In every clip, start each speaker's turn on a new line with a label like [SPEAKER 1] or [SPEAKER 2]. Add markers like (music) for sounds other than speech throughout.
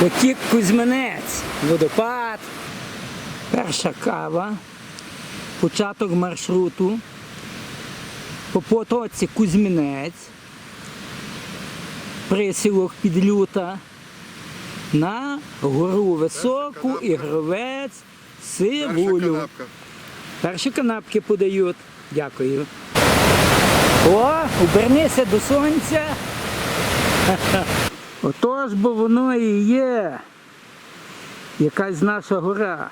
[SPEAKER 1] Потік Кузьминець, водопад, перша кава, початок маршруту, по потоці Кузьминець, присілок під люта, на гору високу, ігровець, сивулю. Перші канапки подають. Дякую. О, обернися до сонця. (laughs) Отож, бо воно і є. Якась наша гора.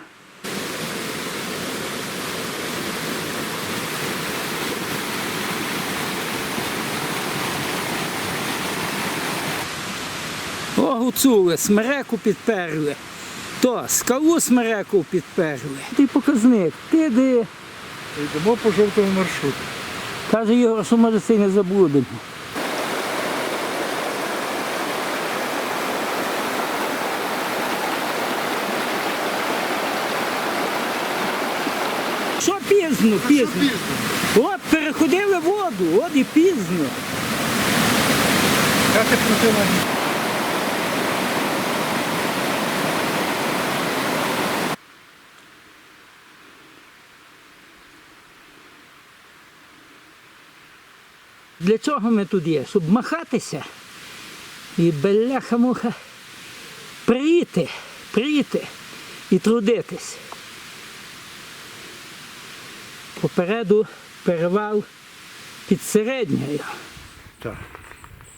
[SPEAKER 1] О, гуцули, смереку підперли. То, скалу смереку підперли. Ти показник, ти де.
[SPEAKER 2] Йдемо по жовтому маршруту.
[SPEAKER 1] Каже Ігор, що може це не заблудимо. Що пізно, пізно? От переходили воду, от і пізно.
[SPEAKER 2] Як ти крутила?
[SPEAKER 1] Для чого ми тут є? Щоб махатися і бляха-муха прийти, прийти і трудитись. Попереду перевал під середньою.
[SPEAKER 2] Так.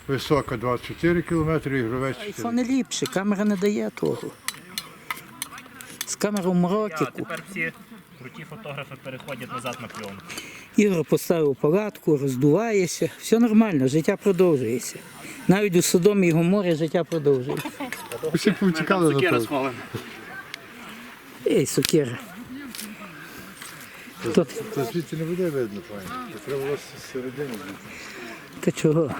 [SPEAKER 2] Висока 24 кілометри, ігровець 4.
[SPEAKER 1] Айфон ліпше, камера не дає того. З камерою
[SPEAKER 3] А тепер всі круті фотографи переходять назад на пленку.
[SPEAKER 1] Ігор поставив палатку, роздувається. Все нормально, життя продовжується. Навіть у Содомі і Гоморі життя продовжується.
[SPEAKER 2] Усі повтікали на то.
[SPEAKER 1] Ей, сокира. Хто ти?
[SPEAKER 2] Та звідти не буде видно, пані. Та Треба було з середини. звідти.
[SPEAKER 1] Та чого?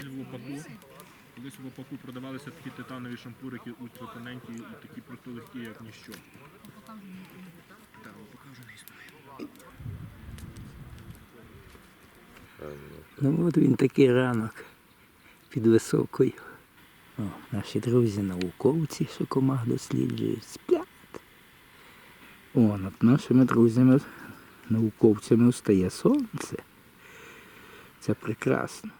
[SPEAKER 4] в. Колись в Лопаку продавалися такі титанові шампурики ультратоненькі і такі просто легкі, як ніщо. Так, покажу історію.
[SPEAKER 1] Ну от він такий ранок під високою. О, наші друзі науковці, що комах досліджують, сплять. О, над нашими друзями, науковцями встає сонце. Це прекрасно.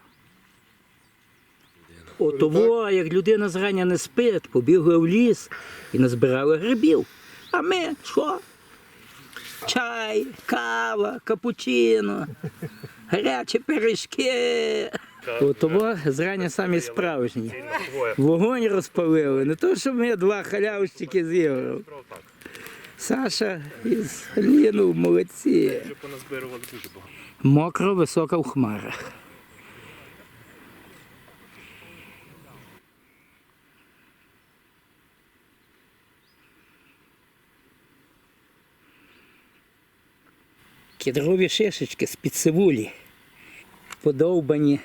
[SPEAKER 1] От того, як людина зрання не спить, побігла в ліс і назбирала грибів. А ми що? Чай, кава, капучино, гарячі пиріжки. Того зрання самі справжні. Вогонь розпалили. Не то, що ми два халявщики з Ігорем. Саша із Ліну молодці. Мокро, висока в хмарах. Кедрові шишечки з-під цивулі, подовбані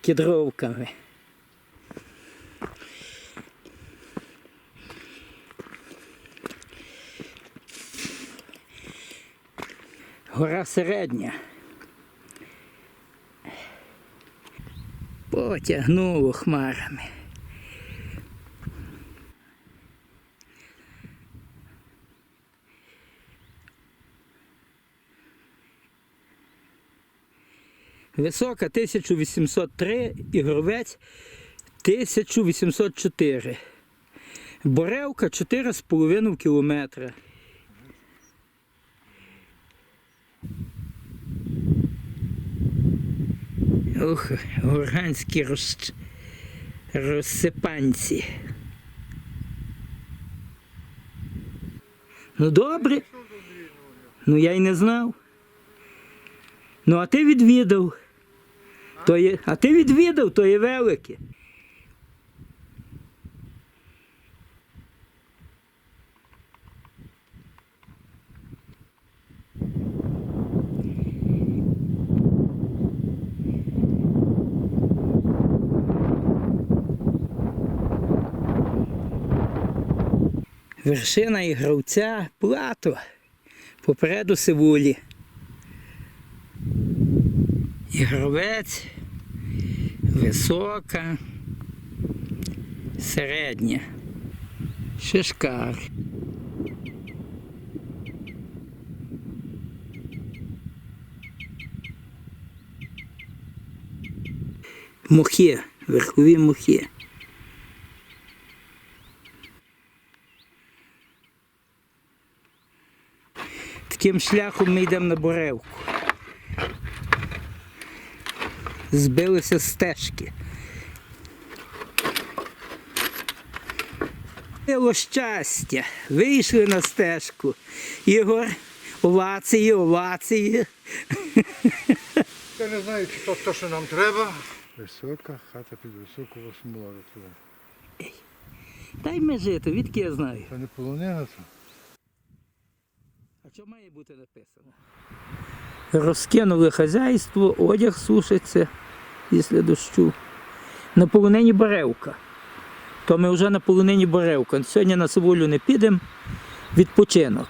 [SPEAKER 1] кедровками. Гора середня. Потягнуло хмарами. Висока 1803, ігровець 1804. Боревка 4,5 кілометра. Ох, горганські роз... розсипанці. Ну добре. Ну я й не знав. Ну, а ти відвідав. То є... А ти відвідав, то є велике. Вершина ігровця плато. Попереду сивулі. Ігровець, висока, середня, шишкар. Мухи, верхові мухи. Таким шляхом ми йдемо на Боревку. Збилися стежки. Було щастя. Вийшли на стежку. Ігор, овації, овації.
[SPEAKER 2] Я не знаю, чи то, то що нам треба. Висока, хата під високу восьму туди.
[SPEAKER 1] Дай ми жити, відки я знаю.
[SPEAKER 2] Це не полонина то.
[SPEAKER 1] А що має бути написано? Розкинули хазяйство, одяг сушиться після дощу. На полонині Баревка. То ми вже на полонині Баревка. Сьогодні на Сивулю не підемо. Відпочинок.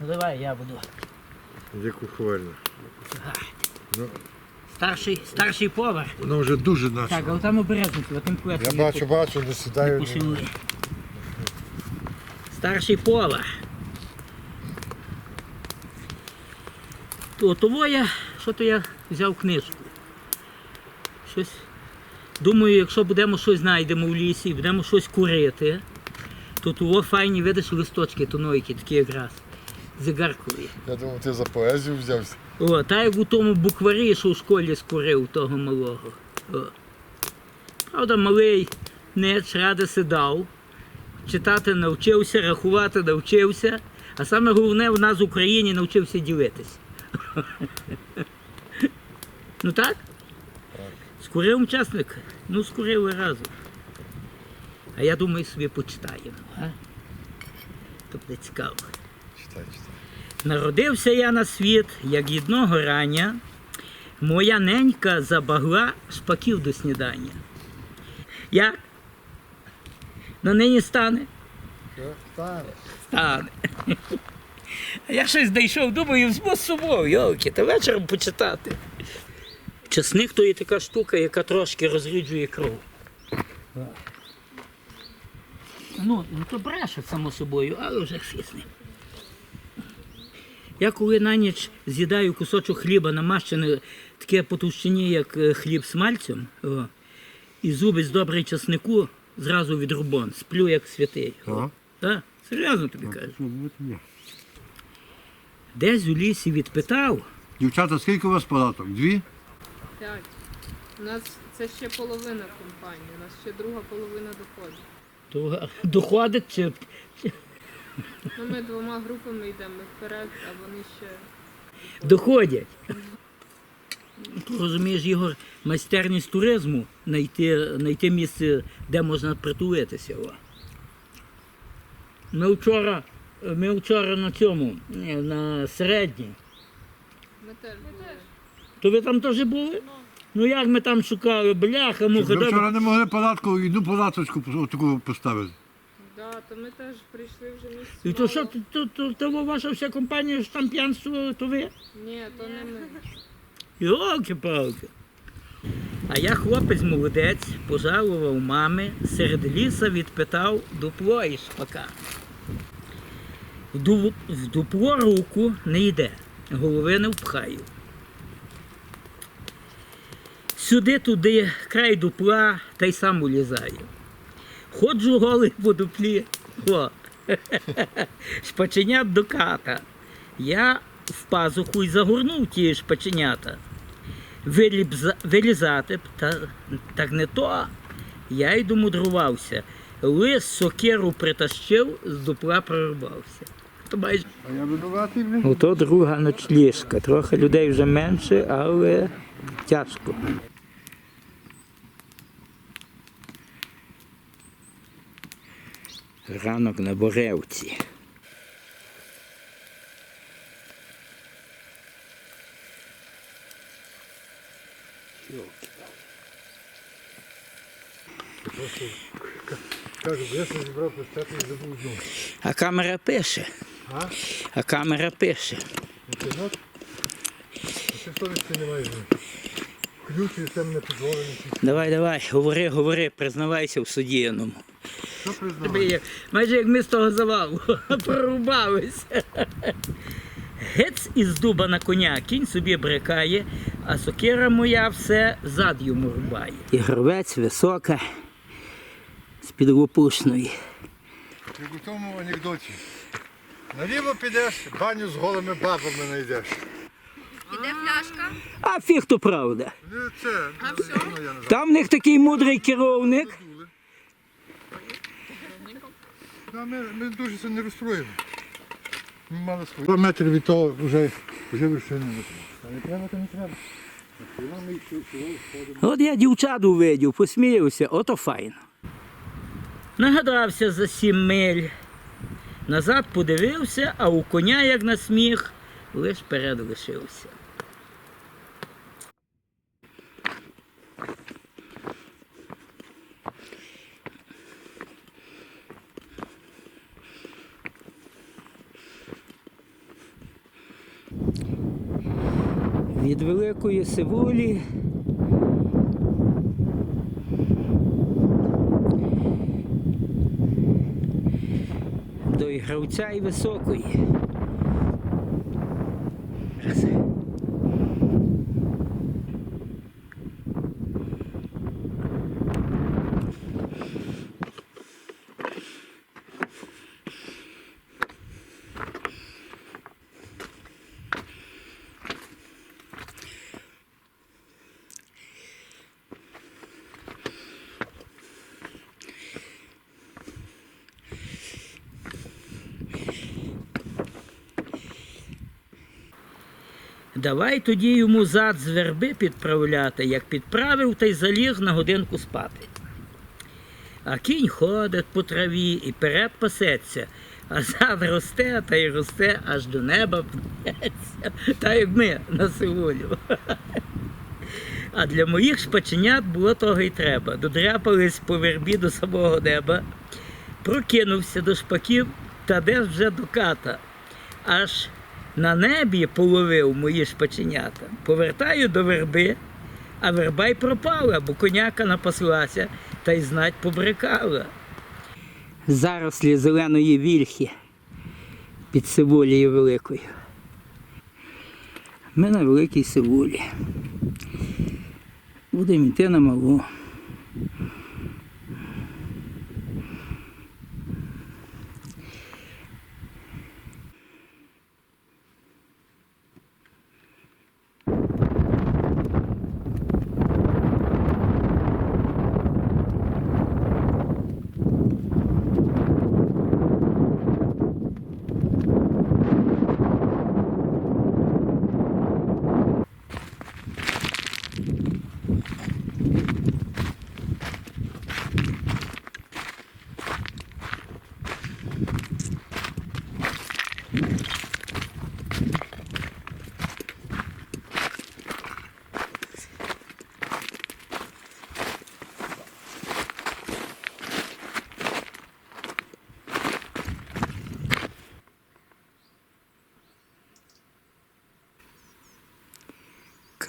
[SPEAKER 1] Ну давай я буду.
[SPEAKER 2] Є куховельна. Ну,
[SPEAKER 1] Старший, старший повар.
[SPEAKER 2] воно вже дуже
[SPEAKER 1] Так,
[SPEAKER 2] наче.
[SPEAKER 1] а там тим
[SPEAKER 2] Я бачу, бачу, не сідаю.
[SPEAKER 1] Старший повар. То того я, що то я взяв книжку. Щось. Думаю, якщо будемо щось знайдемо в лісі, будемо щось курити, то того файні, видиш, листочки тонойкі, такі якраз. Зигаркові.
[SPEAKER 2] Я думав, ти за поезію взявся.
[SPEAKER 1] О, та як у тому букварі, що в школі скурив того малого. О. Правда, малий не ради сидав, читати навчився, рахувати навчився, а саме головне в нас в Україні навчився ділитися. (laughs) Ну так? Скурив учасник? Ну, скурили разом. А я думаю, собі почитаємо. А? То буде цікаво.
[SPEAKER 2] Читай, читай.
[SPEAKER 1] Народився я на світ, як одного рання, моя ненька забагла шпаків до снідання. Як? На нині стане?
[SPEAKER 2] Стане.
[SPEAKER 1] Стане. Я щось знайшов, думаю, візьму з собою, йолки, та вечором почитати. Часник то є така штука, яка трошки розріджує кров. Ну, ну то бреше, само собою, але вже хисне. Я коли на ніч з'їдаю кусочок хліба намащене таке по товщині, як е, хліб з мальцем, о, і зубець добрий часнику, зразу від рубон, сплю як святий.
[SPEAKER 2] Ага.
[SPEAKER 1] Так, серйозно тобі кажу. Десь у лісі відпитав,
[SPEAKER 2] Дівчата, скільки у вас палаток? Дві?
[SPEAKER 5] П'ять. У нас це ще половина компанії, у нас ще друга половина доходить.
[SPEAKER 1] то (laughs) доходить чи
[SPEAKER 5] Ну, ми двома групами йдемо вперед, а вони ще.
[SPEAKER 1] доходять. Ти Розумієш, Ігор, майстерність туризму знайти, знайти місце, де можна притулитися. О. Ми вчора, ми вчора на цьому, на середній.
[SPEAKER 5] Ми теж були.
[SPEAKER 1] То ви там теж були? Ну як ми там шукали, бляха, муха, де
[SPEAKER 2] вчора не могли палатку, одну палаточку таку поставити.
[SPEAKER 5] Да, то ми теж прийшли вже місце.
[SPEAKER 1] І то що, то, то, то, то ваша вся компанія ж там п'янствувала, то ви?
[SPEAKER 5] Ні, то не ми.
[SPEAKER 1] Йолки-палки. А я хлопець молодець, пожалував мами, серед ліса відпитав дупло і шпака. В, ду- в дупло руку не йде, голови не впхаю. Сюди туди, край дупла, та й сам улізаю. Ходжу голий по дуплі. О. (laughs) Шпаченят до ката. Я в пазуху й загорнув ті шпаченята. вилібза- вилізати, б, та так не то. Я й домудрувався. Лис сокиру притащив, з дупла прорубався. То
[SPEAKER 2] блін.
[SPEAKER 1] Ото друга ночліжка. Трохи людей вже менше, але тяжко. Ранок на Боревці. А камера пише.
[SPEAKER 2] А?
[SPEAKER 1] А камера пише.
[SPEAKER 2] Ним. Ключ і все мене підволений.
[SPEAKER 1] Давай, давай, говори, говори, признавайся в судіяному.
[SPEAKER 2] Що
[SPEAKER 1] Тебе як- Майже як ми з того завалу (laughs) прорубалися. Гець із дуба на коня, кінь собі брикає, а сокира моя все зад йому рубає. І гровець висока, з під лопушної.
[SPEAKER 2] Як у тому анекдоті. Наліво підеш, баню з голими бабами знайдеш.
[SPEAKER 5] Іде пляшка.
[SPEAKER 1] А фіг то правда.
[SPEAKER 2] Ну це,
[SPEAKER 5] А
[SPEAKER 2] ну,
[SPEAKER 5] все?
[SPEAKER 2] я не знаю.
[SPEAKER 1] Там в них такий мудрий керівник.
[SPEAKER 2] Задули. Ну, а ми, ми дуже це не розстроїмо. Ми мали свої. Два метри від того вже, вже вершини не треба. А не треба, то не треба.
[SPEAKER 1] От я дівчат увидів, посміявся, ото файно. Нагадався за сім миль. Назад подивився, а у коня, як на сміх, лиш перед лишився. Від великої сивулі до ігравця і високої. Раз. Давай тоді йому зад з верби підправляти, як підправив, та й заліг на годинку спати. А кінь ходить по траві і перед пасеться, а зад росте та й росте аж до неба пнеться, та як ми на сивулю. А для моїх шпаченят було того й треба. Додряпались по вербі до самого неба, прокинувся до шпаків та де вже до ката. Аж на небі половив мої шпаченята. Повертаю до верби, а верба й пропала, бо коняка напаслася та й знать побрикала. Зарослі зеленої вільхи під сивулею великою. Ми на великій сивулі. Будемо йти на малу.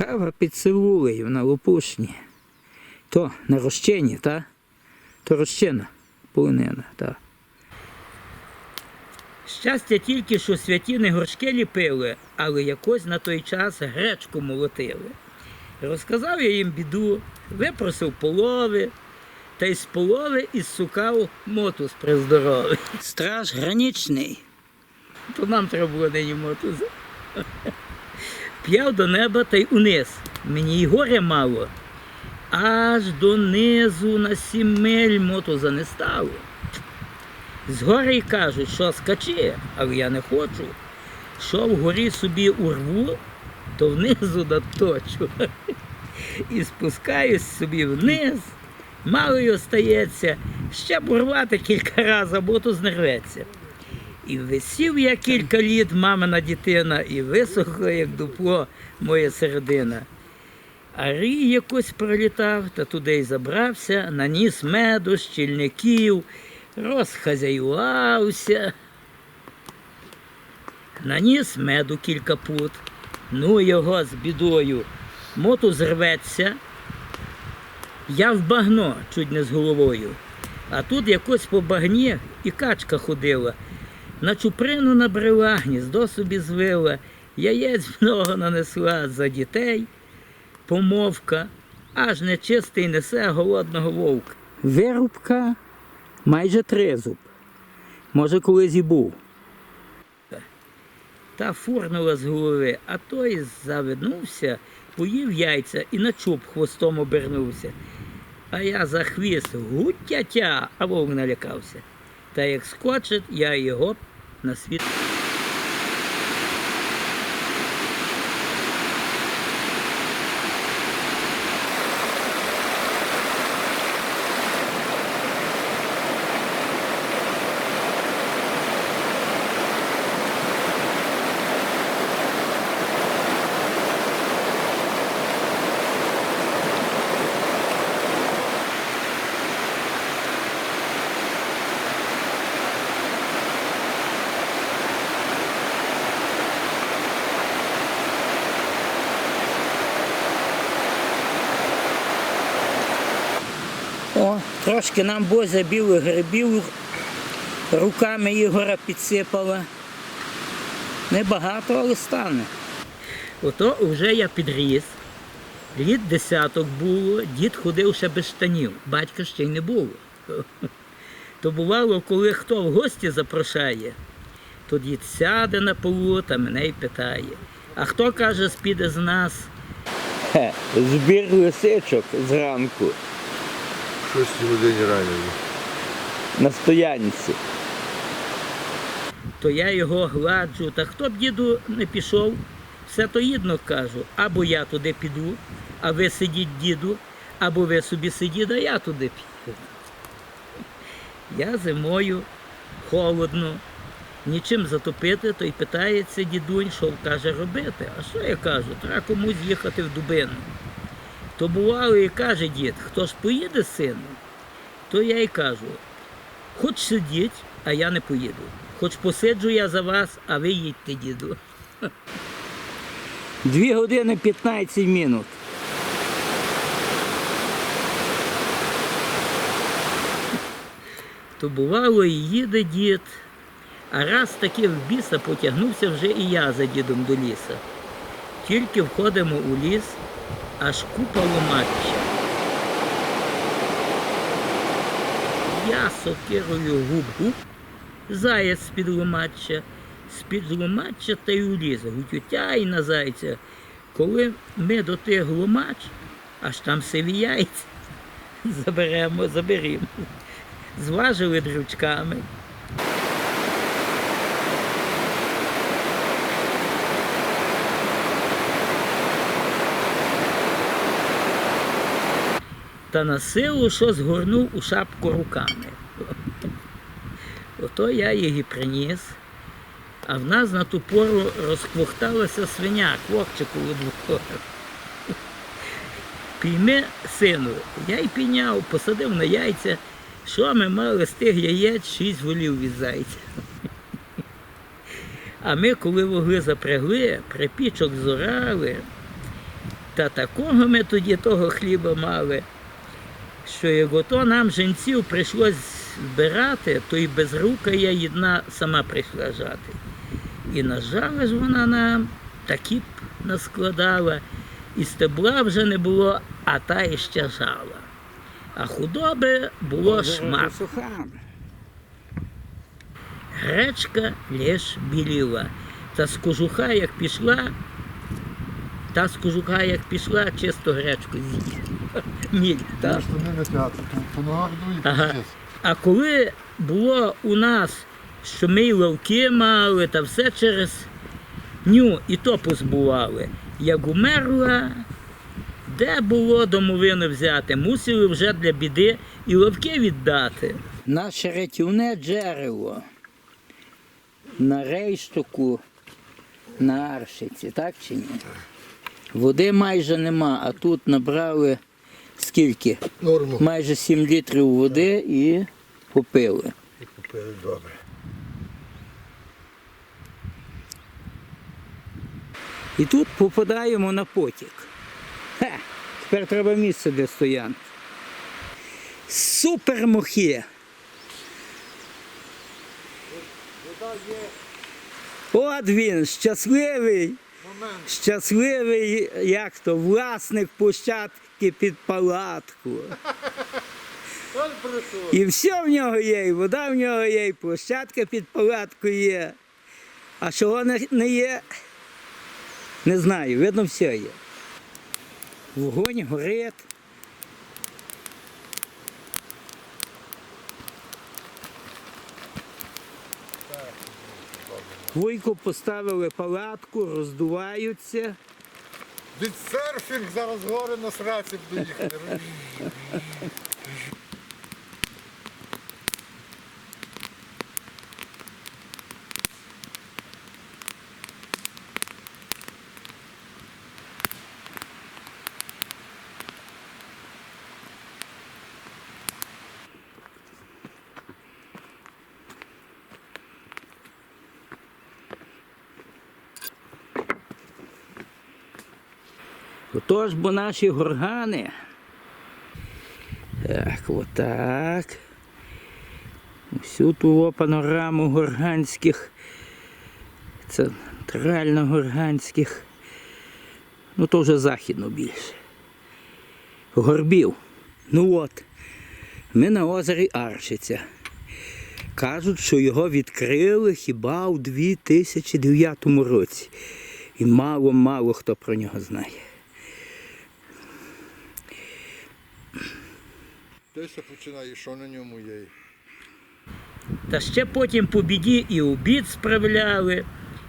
[SPEAKER 1] Кава під на лопушні. То на розчині, та? То розчина, полонина, та. Щастя тільки, що святі не горшки ліпили, але якось на той час гречку молотили. Розказав я їм біду, випросив полови, та й з полови ізсукав мотус приздоровий. Страж гранічний. То нам треба було нині мотуза. П'яв до неба та й униз. мені й горя мало. Аж донизу на сім миль мотуза не стало. Згори й кажуть, що скачи, але я не хочу. Що вгорі собі урву, то внизу наточу. (laughs) І спускаюсь собі вниз, мало й остається, ще б урвати кілька разів, бо то знерветься. І висів я кілька літ, мамина дитина, і висохла, як дупло, моя середина. А рій якось пролітав, та туди й забрався, наніс меду, щільників, розхазяювався. Наніс меду кілька пут, ну його з бідою. Моту зрветься. Я в багно чуть не з головою. А тут якось по багні і качка ходила. На чуприну набрела, гніздо собі звила, яєць много нанесла за дітей, помовка, аж нечистий несе голодного вовка. Вирубка майже тризуб. Може, колись і був. Та фурнула з голови, а той завиднувся, поїв яйця і на чуб хвостом обернувся. А я за хвіст гуття-тя, а вовк налякався. Та як скочить, я його на світ. О, трошки нам Бозя білих грибів руками Ігора підсипала. Небагато, але стане. Ото вже я підріс. Літ десяток було, дід ходив ще без штанів, батька ще й не було. (laughs) То бувало, коли хто в гості запрошає, то дід сяде на полу та мене й питає. А хто каже, спіде з нас? Збір лисичок зранку.
[SPEAKER 6] Шостій годині ранені.
[SPEAKER 1] на стоянці. То я його гладжу, та хто б діду не пішов, все то їдно кажу, або я туди піду, а ви сидіть діду, або ви собі сидіть, а я туди піду. Я зимою холодно, нічим затопити, то й питається дідунь, що каже робити. А що я кажу? Треба комусь їхати в дубину. То бувало і каже дід, хто ж поїде сину, то я й кажу, хоч сидіть, а я не поїду. Хоч посиджу я за вас, а ви їдьте, діду. (laughs) Дві години 15 минут. То бувало і їде дід, а раз таки в біса потягнувся вже і я за дідом до ліса. Тільки входимо у ліс, аж купа ломача. Я сокирою губ-губ, заяць з-під ломача, з-під ломача та й уліз, гутютя й на зайця. Коли ми до тих ломач, аж там сиві яйця, заберемо, заберемо. Зважили дрючками. Та на силу що згорнув у шапку руками. Ото я її приніс, а в нас на ту пору розквохталася свиня, хлопчику у двох. Пійми, сину, я й піняв, посадив на яйця, що ми мали з тих яєць шість волів від зайця. А ми, коли вугли запрягли, припічок зорали, та такого ми тоді того хліба мали, що як ото нам жінців прийшлось збирати, то й без рука я єдна сама прийшла жати. І нажала ж вона нам, такі б наскладала, і стебла вже не було, а та іще жала. А худоби було шмат. Гречка лиш біліла, та з кожуха як пішла, Та з кожуха як пішла, чисто гречку. Міль, (laughs)
[SPEAKER 2] Та
[SPEAKER 1] Ага. А коли було у нас, що ми й ловки мали, та все через ню і то позбували. Як умерла, де було домовину взяти, мусили вже для біди і ловки віддати. Наше рятівне джерело на рейштоку на Аршиці, так чи ні? Води майже нема, а тут набрали скільки?
[SPEAKER 2] Норму.
[SPEAKER 1] майже 7 літрів води і попили.
[SPEAKER 2] І Купили добре.
[SPEAKER 1] І тут попадаємо на потік. Хе, тепер треба місце для стоянки. Супер мохи. От він, щасливий. Щасливий, як то, власник площадки під палатку. І все в нього є, і вода в нього є, і площадка під палаткою є. А чого не- не є, не знаю, видно, все є. Вогонь горить. Вуйку поставили палатку, роздуваються.
[SPEAKER 2] Від серфінг зараз гори на сраці буду їхати.
[SPEAKER 1] Отож, бо наші горгани. Так, отак. Всю ту панораму горганських, центрально-горганських, ну то вже західно більше. Горбів. Ну от, ми на озері Аршиця. Кажуть, що його відкрили хіба у 2009 році. І мало-мало хто про нього знає.
[SPEAKER 2] Десь починає, що на ньому є.
[SPEAKER 1] Та ще потім по біді і обід справляли,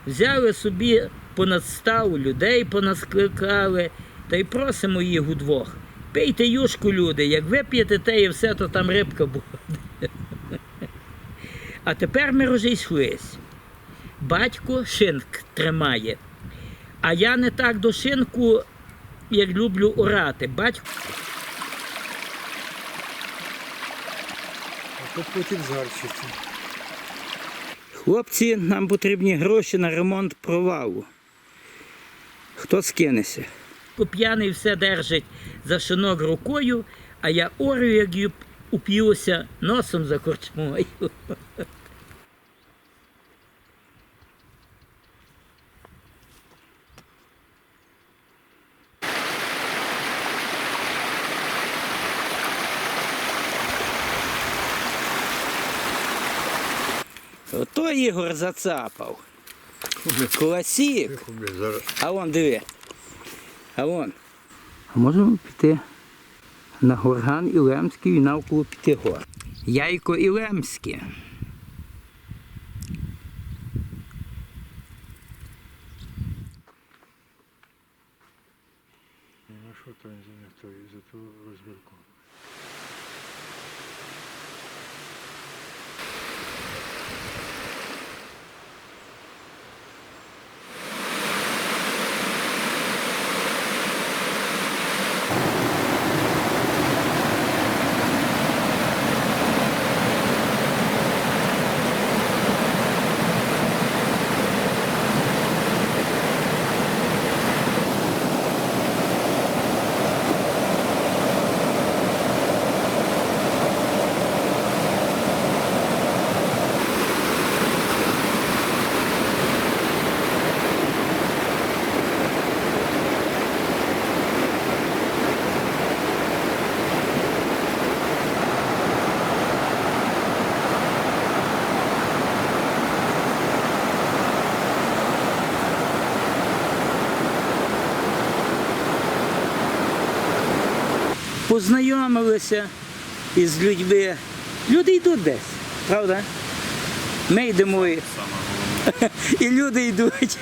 [SPEAKER 1] взяли собі понад став людей понаскликали, та й просимо їх удвох. Пийте юшку, люди, як вип'єте те і все, то там рибка буде. А тепер ми розійшлись. Батько шинк тримає. А я не так до шинку, як люблю орати. Батько
[SPEAKER 2] Потім зарчиться.
[SPEAKER 1] Хлопці, нам потрібні гроші на ремонт провалу. Хто скинеться? П'яний все держить за шинок рукою, а я орю, як уп'юся носом за корчмою. (laughs) Ото Ігор зацапав. Класік. А вон диви. А вон. А можемо піти на Горган Ілемський і навколо піти гор. Яйко Ілемське. Познайомилися із людьми. Люди йдуть десь, правда? Ми йдемо і, (laughs) і люди йдуть.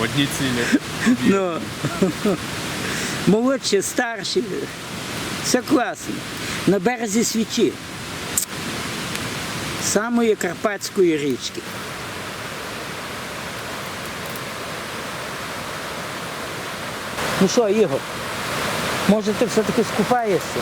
[SPEAKER 4] Одні цілі.
[SPEAKER 1] Ну, молодші, старші. Все класно. На березі свічі. Самої Карпатської річки. Ну що, Ігор, може ти все-таки скупаєшся?